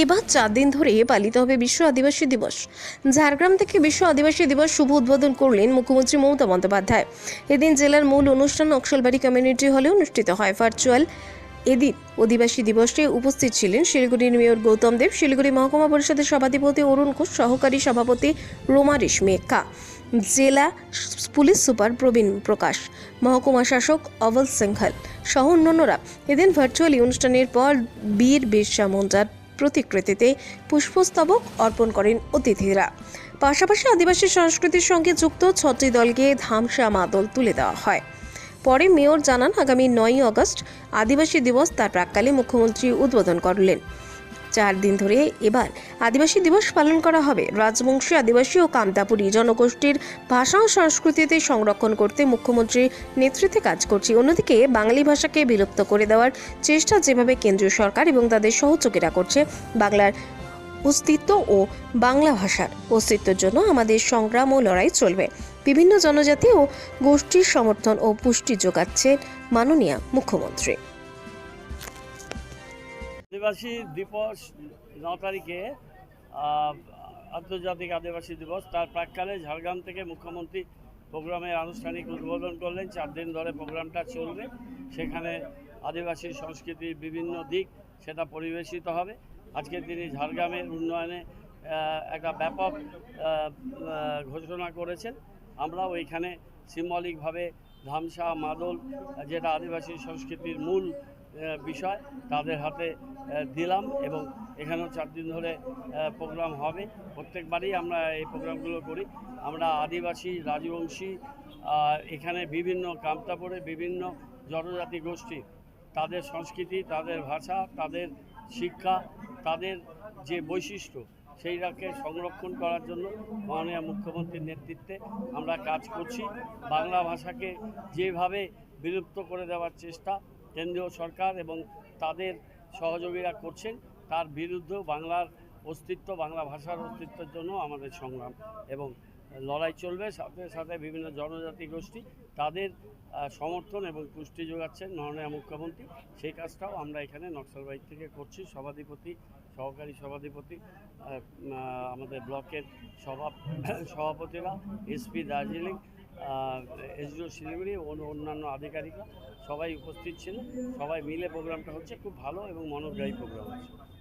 এবার চার দিন ধরে পালিত হবে বিশ্ব আদিবাসী দিবস। ঝাড়গ্রাম থেকে বিশ্ব আদিবাসী দিবস শুভ উদ্বোধন করলেন মুখ্যমন্ত্রী মমতা বন্দ্যোপাধ্যায়। এদিন জেলার মূল অনুষ্ঠান নকশালবাড়ি কমিউনিটি হলে অনুষ্ঠিত হয়। ভার্চুয়াল এদিন অধিবাসী দিবসে উপস্থিত ছিলেন শিলিগুড়ির মেয়র গৌতম দেব, শিলিগুড়ি মহকুমা পরিষদের সভাধিপতি অরুণ ঘোষ, সহকারী সভাপতি রোমা রেশমি এক্কা জেলা পুলিশ সুপার প্রবীণ প্রকাশ, মহকুমা শাসক অবল সিংহল সহ অন্যান্যরা। এদিন ভার্চুয়ালি অনুষ্ঠানের পর বীর বিরসা মুন্ডার প্রতিকৃতিতে পুষ্পস্তবক অর্পণ করেন অতিথিরা। পাশাপাশি আদিবাসী সংস্কৃতির সঙ্গে যুক্ত ছটি দলকে ধামসা মাদল তুলে দেওয়া হয়। পরে মেয়র জানান, আগামী নয়ই আগস্ট আদিবাসী দিবস তার প্রাককালে মুখ্যমন্ত্রী উদ্বোধন করলেন। চার দিন ধরে এবার আদিবাসী দিবস পালন করা হবে। রাজবংশী আদিবাসী ও কামতাপুরী জনগোষ্ঠীর ভাষা ও সংস্কৃতিতে সংরক্ষণ করতে মুখ্যমন্ত্রীর নেতৃত্বে কাজ করছি। অন্যদিকে বাঙালি ভাষাকে বিলুপ্ত করে দেওয়ার চেষ্টা যেভাবে কেন্দ্রীয় সরকার এবং তাদের সহযোগীরা করছে, বাংলার অস্তিত্ব ও বাংলা ভাষার অস্তিত্বের জন্য আমাদের সংগ্রাম ও লড়াই চলবে। বিভিন্ন জনজাতি ও গোষ্ঠীর সমর্থন ও পুষ্টি যোগাচ্ছে মাননীয় মুখ্যমন্ত্রী। আদিবাসী দিবস ন তারিখে আন্তর্জাতিক আদিবাসী দিবস। তার প্রাককালে ঝাড়গ্রাম থেকে মুখ্যমন্ত্রী প্রোগ্রামের আনুষ্ঠানিক উদ্বোধন করলেন। চার দিন ধরে প্রোগ্রামটা চলবে। সেখানে আদিবাসী সংস্কৃতির বিভিন্ন দিক সেটা পরিবেশিত হবে। আজকে তিনি ঝাড়গ্রামের উন্নয়নে একটা ব্যাপক ঘোষণা করেছেন। আমরাও ওইখানে সিম্বলিকভাবে ধামসা, মাদল, যেটা আদিবাসী সংস্কৃতির মূল বিষয় তাদের হাতে দিলাম এবং এখানেও চার দিন ধরে প্রোগ্রাম হবে। প্রত্যেকবারই আমরা এই প্রোগ্রামগুলো করি। আমরা আদিবাসী, রাজবংশী এখানে বিভিন্ন কামতাপুরে বিভিন্ন জনজাতি গোষ্ঠী, তাদের সংস্কৃতি, তাদের ভাষা, তাদের শিক্ষা, তাদের যে বৈশিষ্ট্য, সেইটাকে সংরক্ষণ করার জন্য মাননীয় মুখ্যমন্ত্রীর নেতৃত্বে আমরা কাজ করছি। বাংলা ভাষাকে যেভাবে বিলুপ্ত করে দেওয়ার চেষ্টা কেন্দ্রীয় সরকার এবং তাদের সহযোগীরা করছেন, তার বিরুদ্ধেও বাংলার অস্তিত্ব, বাংলা ভাষার অস্তিত্বের জন্য আমাদের সংগ্রাম এবং লড়াই চলবে। সাথে সাথে বিভিন্ন জনজাতি গোষ্ঠী তাদের সমর্থন এবং পুষ্টি যোগাচ্ছেন মাননীয় মুখ্যমন্ত্রী। সেই কাজটাও আমরা এখানে নকশালবাড়ি থেকে করছি। সভাধিপতি, সহকারী সভাধিপতি আমাদের ব্লকের সভা, সভাপতিরা, এসপি দার্জিলিং এসডিও শিলিগুড়ি ও অন্যান্য আধিকারিকরা সবাই উপস্থিত ছিলেন। সবাই মিলে প্রোগ্রামটা হচ্ছে, খুব ভালো এবং মনোগ্রাহী প্রোগ্রাম হচ্ছে।